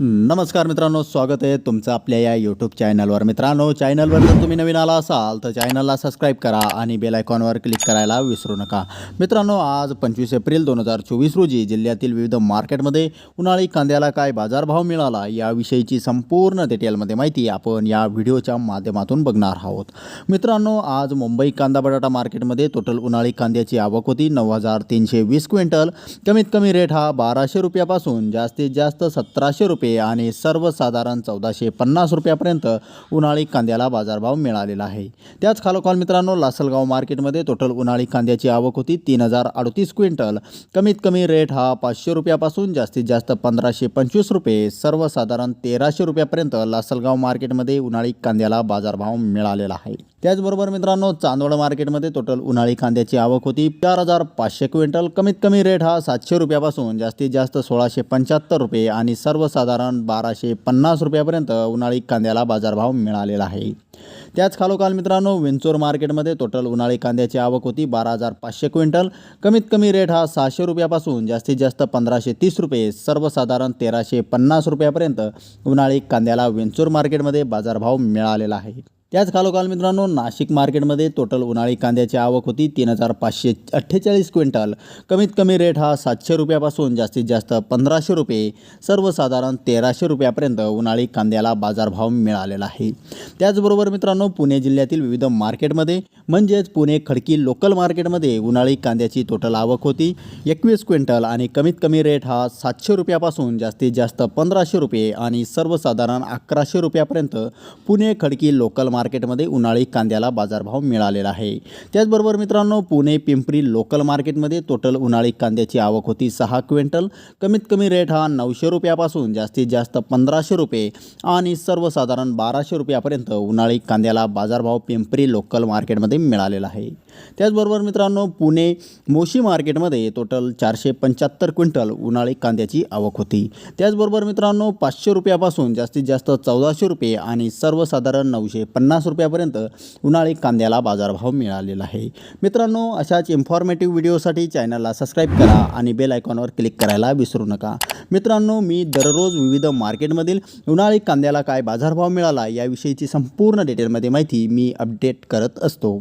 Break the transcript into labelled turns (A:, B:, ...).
A: नमस्कार मित्रांनो स्वागत आहे तुमचं आपल्या या यूट्यूब चॅनलवर मित्रांनो चॅनलवर जर तुम्ही नवीन आला असाल तर चॅनलला सबस्क्राईब करा आणि बेल आयकॉनवर क्लिक करायला विसरू नका. मित्रांनो आज पंचवीस एप्रिल दोन हजार चोवीस रोजी जिल्ह्यातील विविध मार्केटमध्ये उन्हाळी कांद्याला काय बाजारभाव मिळाला याविषयीची संपूर्ण डिटेलमध्ये माहिती आपण या व्हिडिओच्या माध्यमातून बघणार आहोत. मित्रांनो आज मुंबई कांदा बटाटा मार्केटमध्ये टोटल उन्हाळी कांद्याची आवक होती नऊ हजार तीनशे वीस क्विंटल. कमीत कमी रेट हा बाराशे रुपयापासून जास्तीत जास्त सतराशे रुपये आणि सर्वसाधारण चौदाशे पन्नास रुपयापर्यंत उन्हाळी कांद्याला बाजारभाव मिळालेला आहे. त्याच खालोखाल मित्रांनो लासलगाव मार्केटमध्ये टोटल उन्हाळी कांद्याची आवक होती तीन हजार अडतीस क्विंटल. कमीत कमी रेट हा पाचशे रुपयापासून जास्तीत जास्त पंधराशे पंचवीस रुपये सर्वसाधारण तेराशे रुपयापर्यंत लासलगाव मार्केटमध्ये उन्हाळी कांद्याला बाजारभाव मिळालेला आहे. त्याचबरोबर मित्रांनो चांदवड मार्केटमध्ये टोटल उन्हाळी कांद्याची आवक होती. चार हजार पाचशे क्विंटल कमीत कमी रेट हा सातशे रुपयापासून जास्तीत जास्त सोळाशे पंच्याहत्तर रुपये आणि सर्वसाधारण बाराशे पन्नास रुपयापर्यंत उन्हाळी कांद्याला बाजारभाव मिळालेला आहे. त्याच खालोखाल मित्रांनो विंचोर मार्केटमध्ये टोटल उन्हाळी कांद्याची आवक होती बारा हजार पाचशे क्विंटल. कमीत कमी रेट हा सहाशे रुपयापासून जास्तीत जास्त पंधराशे तीस रुपये सर्वसाधारण तेराशे पन्नास रुपयापर्यंत उन्हाळी कांद्याला विंचूर मार्केटमध्ये बाजारभाव मिळालेला आहे. त्याच खालोखाल मित्रांनो नाशिक मार्केटमध्ये टोटल उन्हाळी कांद्याची आवक होती तीन हजार पाचशे अठ्ठेचाळीस क्विंटल. कमीत कमी रेट हा सातशे रुपयापासून जास्तीत जास्त पंधराशे रुपये. सर्वसाधारण तेराशे रुपयापर्यंत उन्हाळी कांद्याला बाजारभाव मिळालेला आहे. त्याचबरोबर मित्रांनो पुणे जिल्ह्यातील विविध मार्केटमध्ये म्हणजेच पुणे खडकी लोकल मार्केटमध्ये उन्हाळी कांद्याची टोटल आवक होती एकवीस क्विंटल आणि कमीत कमी रेट हा सातशे रुपयापासून जास्तीत जास्त पंधराशे रुपये आणि सर्वसाधारण अकराशे रुपयापर्यंत पुणे खडकी लोकल मार्केटमध्ये उन्हाळी कांद्याला बाजारभाव मिळालेला आहे. त्याचबरोबर मित्रांनो पुणे पिंपरी लोकल मार्केटमध्ये टोटल उन्हाळी कांद्याची आवक होती सहा क्विंटल. कमीत कमी रेट हा नऊशे रुपयापासून जास्तीत जास्त पंधराशे रुपये आणि सर्वसाधारण बाराशे रुपयापर्यंत उन्हाळी कांद्याला बाजारभाव पिंपरी लोकल मार्केटमध्ये मिळालेला आहे. त्याचबरोबर मित्रांनो पुणे मोशी मार्केटमध्ये टोटल चारशे पंच्याहत्तर क्विंटल उन्हाळी कांद्याची आवक होती. त्याचबरोबर मित्रांनो पाचशे रुपयापासून जास्तीत जास्त चौदाशे रुपये आणि सर्वसाधारण नऊशे पन्नास रुपयापर्यंत उन्हाळी कांद्याला बाजारभाव मिळालेला आहे. मित्रांनो अशाच इन्फॉर्मेटिव्ह व्हिडिओसाठी चॅनलला सबस्क्राईब करा आणि बेल आयकॉनवर क्लिक करायला विसरू नका. मित्रांनो मी दररोज विविध मार्केटमधील उन्हाळी कांद्याला काय बाजारभाव मिळाला याविषयीची संपूर्ण डिटेलमध्ये माहिती मी अपडेट करत असतो.